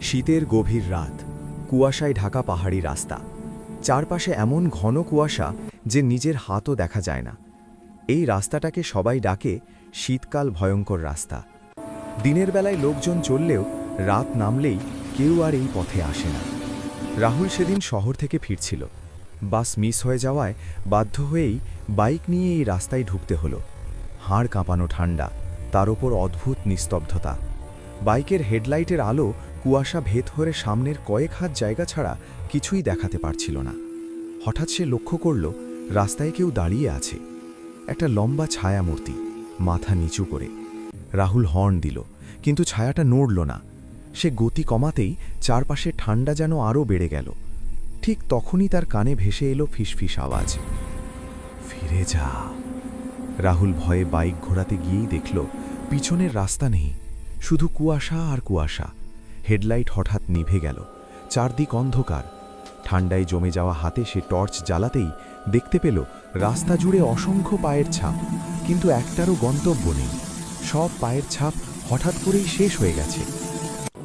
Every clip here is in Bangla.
শীতের গভীর রাত, কুয়াশায় ঢাকা পাহাড়ি রাস্তা। চারপাশে এমন ঘন কুয়াশা যে নিজের হাতও দেখা যায় না। এই রাস্তাটাকে সবাই ডাকে শীতকাল ভয়ঙ্কর রাস্তা। দিনের বেলায় লোকজন চললেও রাত নামলেই কেউ আর এই পথে আসে না। রাহুল সেদিন শহর থেকে ফিরছিল। বাস মিস হয়ে যাওয়ায় বাধ্য হয়েই বাইক নিয়ে এই রাস্তায় ঢুকতে হলো। হাড় কাঁপানো ঠান্ডা, তার ওপর অদ্ভুত নিস্তব্ধতা। বাইকের হেডলাইটের আলো কুয়াশা ভেদ হয়ে সামনের কয়েক হাত জায়গা ছাড়া কিছুই দেখাতে পারছিল না। হঠাৎ সে লক্ষ্য করল, রাস্তায় কেউ দাঁড়িয়ে আছে। একটা লম্বা ছায়ামূর্তি, মাথা নিচু করে। রাহুল হর্ন দিল, কিন্তু ছায়াটা নড়ল না। সে গতি কমাতেই চারপাশে ঠান্ডা যেন আরও বেড়ে গেল। ঠিক তখনই তার কানে ভেসে এলো ফিসফিস আওয়াজ। ফিরে যা। রাহুল ভয়ে বাইক ঘোরাতে গিয়েই দেখল, পিছনের রাস্তা নেই। শুধু কুয়াশা আর কুয়াশা। হেডলাইট হঠাৎ নিভে গেল। চারদিক অন্ধকার। ঠান্ডায় জমে যাওয়া হাতে সে টর্চ জ্বালাতেই দেখতে পেল রাস্তা জুড়ে অসংখ্য পায়ের ছাপ। কিন্তু একটারও গন্তব্য নেই। সব পায়ের ছাপ হঠাৎ করেই শেষ হয়ে গেছে।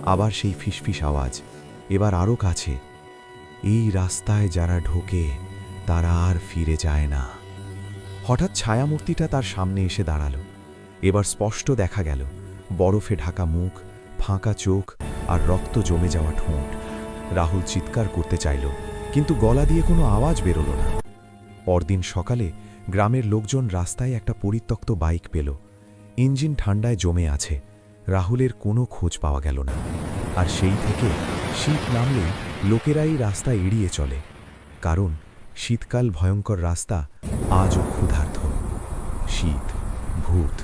আবার সেই ফিসফিস আওয়াজ। এবার আরও কাছে। এই রাস্তায় যারা ঢোকে, তারা আর ফিরে যায় না। হঠাৎ ছায়ামূর্তিটা তার সামনে এসে দাঁড়াল। এবার স্পষ্ট দেখা গেল। বরফে ঢাকা মুখ, ফাঁকা চোখ আর রক্ত জমে যাওয়া ঠোঁট। রাহুল চিৎকার করতে চাইল, কিন্তু গলা দিয়ে কোনো আওয়াজ বেরোল না। পরদিন সকালে গ্রামের লোকজন রাস্তায় একটা পরিত্যক্ত বাইক পেল। ইঞ্জিন ঠান্ডায় জমে আছে, রাহুলের কোনো খোঁজ পাওয়া গেল না। আর সেই থেকে শীত নামলেই লোকেরাই রাস্তা এড়িয়ে চলে, কারণ শীতকাল ভয়ঙ্কর রাস্তা আজও ক্ষুধার্ত। শীত, ভূত